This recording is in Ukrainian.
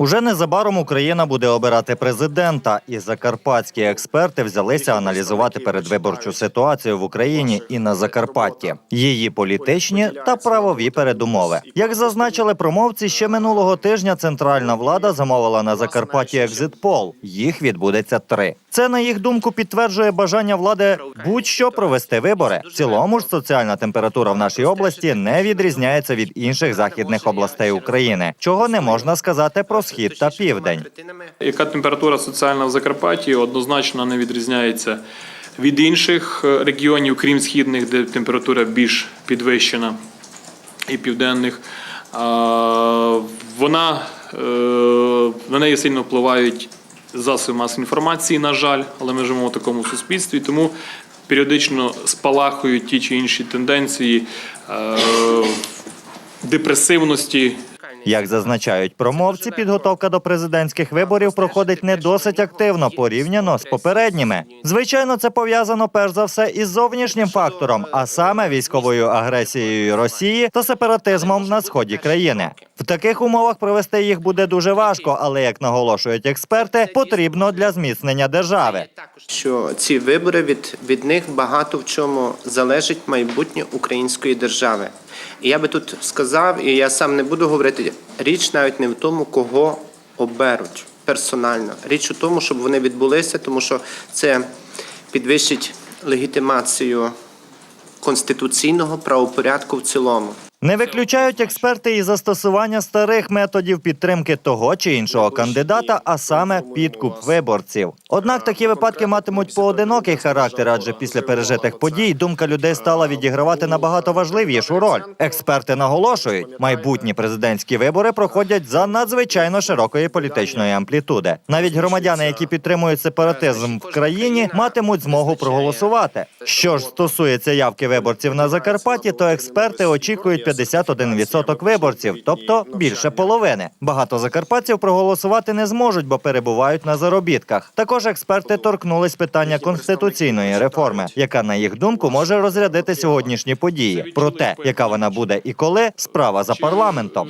Уже незабаром Україна буде обирати президента, і закарпатські експерти взялися аналізувати передвиборчу ситуацію в Україні і на Закарпатті, її політичні та правові передумови. Як зазначили промовці, ще минулого тижня центральна влада замовила на Закарпатті екзитпол. Їх відбудеться три. Це на їх думку підтверджує бажання влади будь-що провести вибори. В цілому ж соціальна температура в нашій області не відрізняється від інших західних областей України, чого не можна сказати про схід та південь. Яка температура соціальна в Закарпатті однозначно не відрізняється від інших е, регіонів, крім східних, де температура більш підвищена, і південних. Вона е, на неї сильно впливають засоби масової інформації, на жаль, але ми живемо в такому суспільстві, тому періодично спалахують ті чи інші тенденції е, депресивності, Як зазначають промовці, підготовка до президентських виборів проходить не досить активно порівняно з попередніми. Звичайно, це пов'язано перш за все із зовнішнім фактором, а саме військовою агресією Росії та сепаратизмом на сході країни. В таких умовах провести їх буде дуже важко, але як наголошують експерти, потрібно для зміцнення держави. що ці вибори від, від них багато в чому залежить майбутнє української держави. І я би тут сказав, і я сам не буду говорити, річ навіть не в тому, кого оберуть персонально. Річ у тому, щоб вони відбулися, тому що це підвищить легітимацію конституційного правопорядку в цілому. Не виключають експерти і застосування старих методів підтримки того чи іншого кандидата, а саме підкуп виборців. Однак такі випадки матимуть поодинокий характер, адже після пережитих подій думка людей стала відігравати набагато важливішу роль. Експерти наголошують, майбутні президентські вибори проходять за надзвичайно широкої політичної амплітуди. Навіть громадяни, які підтримують сепаратизм в країні, матимуть змогу проголосувати. Що ж стосується явки виборців на Закарпатті, то експерти очікують 51% виборців, тобто більше половини. Багато закарпатців проголосувати не зможуть, бо перебувають на заробітках. Також експерти торкнулись питання конституційної реформи, яка на їх думку може розрядити сьогоднішні події. Про те, яка вона буде і коли, справа за парламентом.